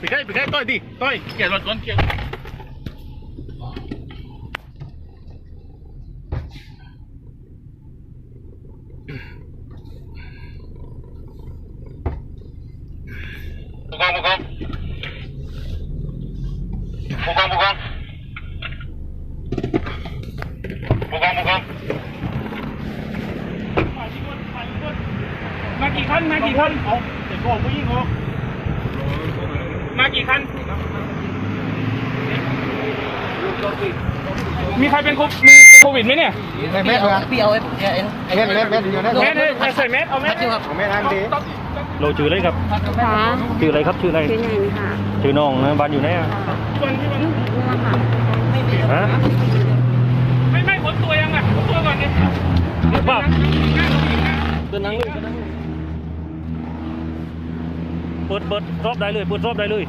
ไปใกล้ต้อยดิต้อยเกียร์รถก่อนเกียร์ผู้กองผู้กองผู้กองผู้กองผู้กองผู้กองมากี่คันมากี่คันเอาเด็กของผู้หญิงเหรอ มากี่คัน มีใครเป็นโคมีโควิดไหมเนี่ยแม่ครับพี่เอาไอ้ไอ้แม่แม่แม่อยู่นะแมสให้ใส่แมสเอาแมสครับแม่ทานดีเราชื่ออะไรครับค่ะชื่ออะไรครับชื่ออะไรชื่อแนนค่ะชื่อน้องนะบ้านอยู่ไหนอะคนที่มันนี่ค่ะฮะไม่ไม่ขนตัวยังอะขนตัวก่อนดิบ้าเดินนั่งเลย เปิดเปิดรอบได้เลยเปิดรอบได้เลย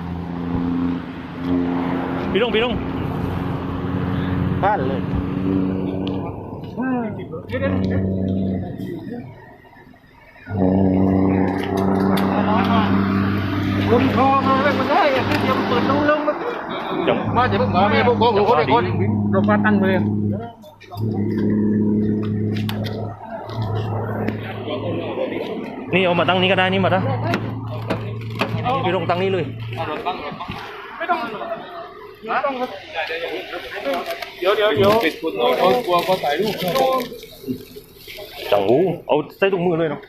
พี่ลงพี่ลงบ้านเลยลุงคอมาไม่มาได้ยังยังเปิดดูลงมาจังมาจะเพิ่งมาแม่พวกผมคนคนรถฟ้าตั้งเลยนี่เอามาตั้งนี้ก็ได้นี่มาตั้ง พี่ลงตั้งนี้เลยไม่ต้องเดี๋ยวเดี๋ยวเดี๋ยวปิดคุณเขากลัวเขาถ่ายรูปจังหูเอาใส่ถุงมือเลยเนาะ